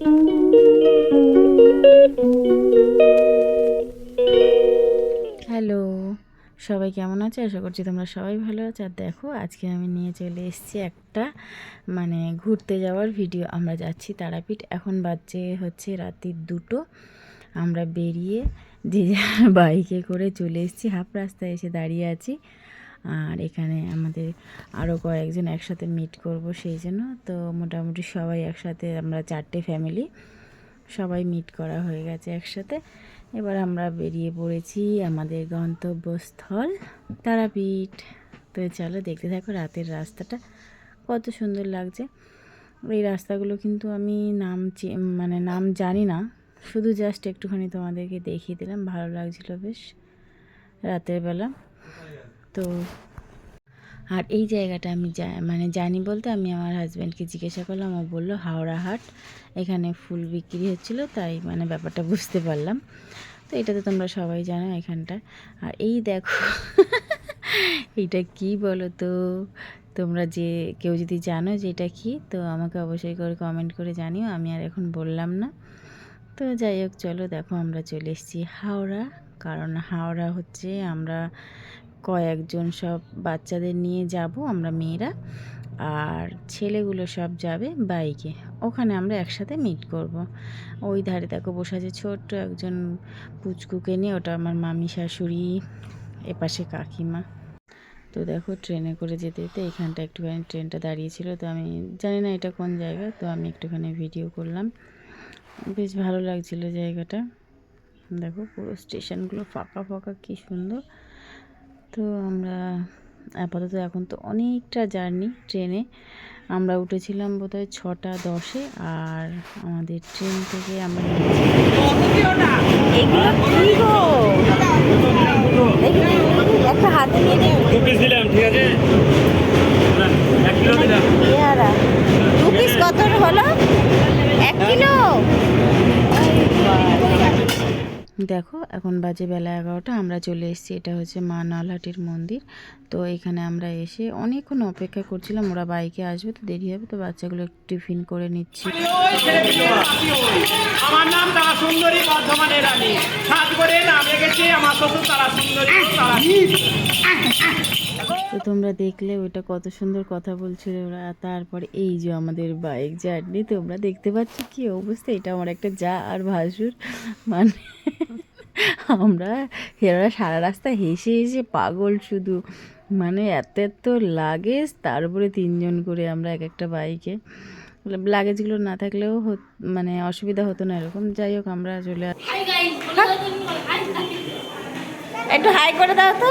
Hello, সবাই কেমন আছে? আশা করছি তোমরা সবাই ভালো আছো। আর দেখো, আজকে আমি নিয়ে চলে এসেছি একটা মানে ঘুরতে যাওয়ার ভিডিও। আমরা যাচ্ছি তারাপীঠ। এখন বাজছে হচ্ছে রাত্রির দুটো। আমরা বেরিয়ে যে বাইকে করে চলে এসেছি। হাফ রাস্তায় এসে দাঁড়িয়ে আছি। আর এখানে আমাদের আরও কয়েকজন একসাথে মিট করব সেই জন্য। তো মোটামুটি সবাই একসাথে আমরা চারটে ফ্যামিলি সবাই মিট করা হয়ে গেছে একসাথে। এবার আমরা বেরিয়ে পড়েছি আমাদের গন্তব্যস্থল তারাপীঠ। তো চলো দেখতে থাকো রাতের রাস্তাটা কত সুন্দর লাগছে। এই রাস্তাগুলো কিন্তু আমি নাম মানে নাম জানি না, শুধু জাস্ট একটুখানি তোমাদেরকে দেখিয়ে দিলাম, ভালো লাগছিল বেশ রাতের বেলা। তো আর এই জায়গাটা আমি মানে জানি বলতে আমি আমার হাজব্যান্ডকে জিজ্ঞাসা করলাম, ও বলল, হাওড়া হাট, এখানে ফুল বিক্রি হচ্ছিল, তাই মানে ব্যাপারটা বুঝতে পারলাম। তো এটা তো তোমরা সবাই জানো এখানটা। আর এই দেখো এইটা কি বলো তো তোমরা যে, কেউ যদি জানো যে এটা কি, তো আমাকে অবশ্যই করে কমেন্ট করে জানিও, আমি আর এখন বললাম না। তো যাই হোক, চলো দেখো, আমরা চলে এসেছি হাওড়া, কারণ হাওড়া হচ্ছে আমরা কয়েকজন সব বাচ্চাদের নিয়ে যাব, আমরা মেয়েরা। আর ছেলেগুলো সব যাবে বাইকে। ওখানে আমরা একসাথে মিট করব। ওই ধারে দেখো বসে আছে ছোট্ট একজন পুচকুকে নিয়ে, ওটা আমার মামি শাশুড়ি, এপাশে কাকিমা। তো দেখো ট্রেনে করে যেতে যেতে এখানটা একটুখানি ট্রেনটা দাঁড়িয়েছিল। তো আমি জানি না এটা কোন জায়গা, তো আমি একটুখানি ভিডিও করলাম। বেশ ভালো লাগছিল জায়গাটা। দেখো পুরো স্টেশনগুলো ফাঁকা ফাঁকা, কী সুন্দর। তো আমরা আপাতত এখন তো অনেকটা জার্নি ট্রেনে। আমরা উঠেছিলাম বোধহয় ছটা দশে আর আমাদের ট্রেন থেকে আমরা এগুলো কি গো? একটা হাতে নিয়ে দু দিলাম ঠিক আছে? এক কিলো দিলাম। পেয়ারা। দু পিস কত হলো এক কিলো দেখো, এখন বাজে বেলা এগারোটা, আমরা চলে এসেছি, এটা হচ্ছে মা নালহাটির মন্দির। তো এখানে আমরা এসে অনেকক্ষণ অপেক্ষা করছিলাম, ওরা বাইকে আসবে, তো দেরি হবে, তো বাচ্চাগুলো টিফিন করে নিচ্ছি। আমার নাম তারা সুন্দরী, বর্ধমানের রানী। সাত করে নাম আমার শ্বশুর তারা সুন্দরী। তো তোমরা দেখলে ওইটা কত সুন্দর কথা বলছিল ওরা। তারপরে এই যে আমাদের বাইক জার্নি তোমরা দেখতে পাচ্ছ কি অবস্থা? এটা আমার একটা যা আর ভাসুর। মানে আমরা এরা সারা রাস্তা হেসে হেসে পাগল শুধু। মানে এত এত লাগেজ তারপরে তিনজন করে আমরা এক একটা বাইকে লাগেজগুলো না থাকলেও মানে অসুবিধা হতো না এরকম। যাই হোক, আমরা চলে একটু হাই করে দাও তো।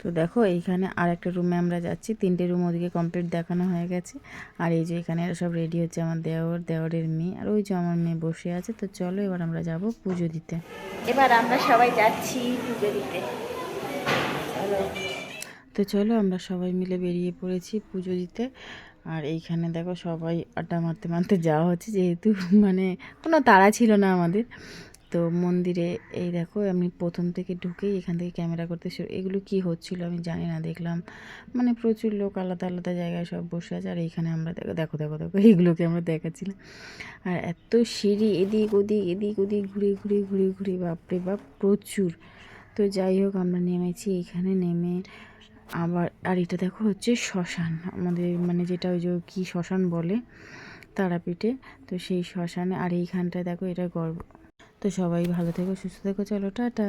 তো দেখো এইখানে আর একটা রুমে আমরা যাচ্ছি। তিনটে রুম ওদিকে কমপ্লিট দেখানো হয়ে গেছে। আর এই যে এখানে সব রেডি হচ্ছে আমার দেওর দেওরের মেয়ে। আর ওই যে আমার মেয়ে বসে আছে। তো চলো এবার আমরা যাব পুজো দিতে। এবার আমরা সবাই যাচ্ছি পুজো দিতে। তো চলো আমরা সবাই মিলে বেরিয়ে পড়েছি পুজো দিতে। আর এইখানে দেখো সবাই আড্ডা মারতে মারতে যাওয়া হচ্ছে। যেহেতু মানে কোনো তাড়া ছিল না আমাদের। তো মন্দিরে, এই দেখো আমি প্রথম থেকে ঢুকেই এখান থেকে ক্যামেরা করতে এগুলো কি হচ্ছিল আমি জানি না, দেখলাম মানে প্রচুর লোক আলাদা আলাদা জায়গায় সব বসে আছে, আর এইখানে আমরা দেখো দেখো দেখো দেখো, এইগুলোকে আমরা দেখাচ্ছিলাম। আর এত সিঁড়ি এদিক ওদিক এদিক ওদিক, ঘুরে ঘুরে ঘুরে ঘুরে, বাপরে বাপ, প্রচুর। তো যাই হোক, আমরা নেমেছি, এখানে নেমে আবার, আর এটা দেখো হচ্ছে শ্মশান, আমাদের মানে যেটা ওই যে কী শ্মশান বলে তারাপীঠে, তো সেই শ্মশানে, আর এইখানটায় দেখো এটা গর্ব তো সবাই ভালো থেকো সুস্থ থেকো চলো টাটা।